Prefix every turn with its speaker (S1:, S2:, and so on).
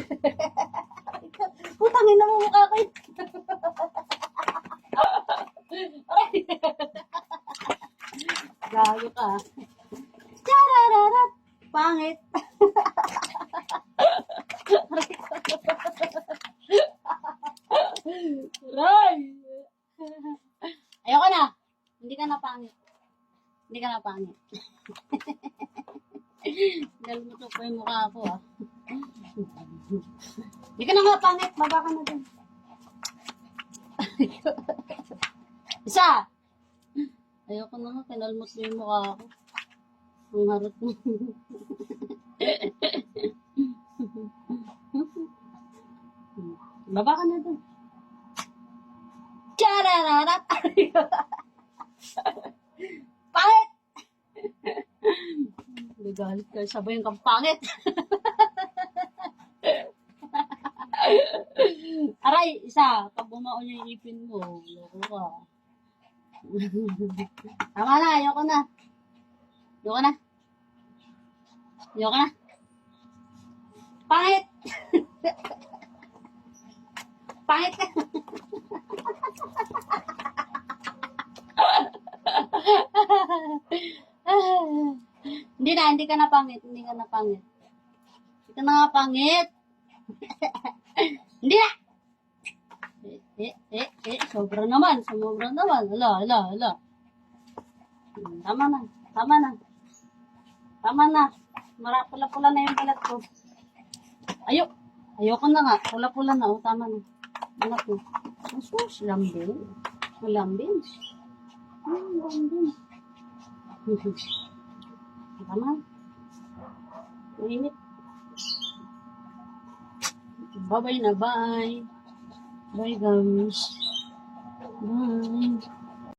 S1: Putangin na mo mukha ko. Aray. Gago ka. Charararat. Pangit. Aray. Ayoko na. Hindi ka na pangit. Hindi ka na pangit. Dahil mo po yung mukha ko ah. Hindi ka na nga pangit. Baba ka na dun. Isa! Ayoko na nga. Kinalmot mo yung mukha ko. Ang harot mo. Baba ka na dun. Charararat! Pangit! Nagalit ka. Sabay yung kang Aray, isa. Pag bumaon yung ipin mo, loko ka. Tama na, ayoko na. Ayoko na. Ayoko na. Pangit! Pangit ka. hindi na, hindi ka na pangit. Hindi ka na pangit. Hindi ka na pangit. hindi na! Eh, eh, eh, sobra naman, sobra naman. Ala, ala, ala. Tama na, tama na. Tama na. Mara, pula-pula na yung balat ko. Ayo, ayoko na nga. Pula-pula na, oh, tama na. Anak ko. Asus, lambing. Malambing. Hmm, lambing. Tama. Mainit. Bye-bye na, bye. Bye, guys. Bye.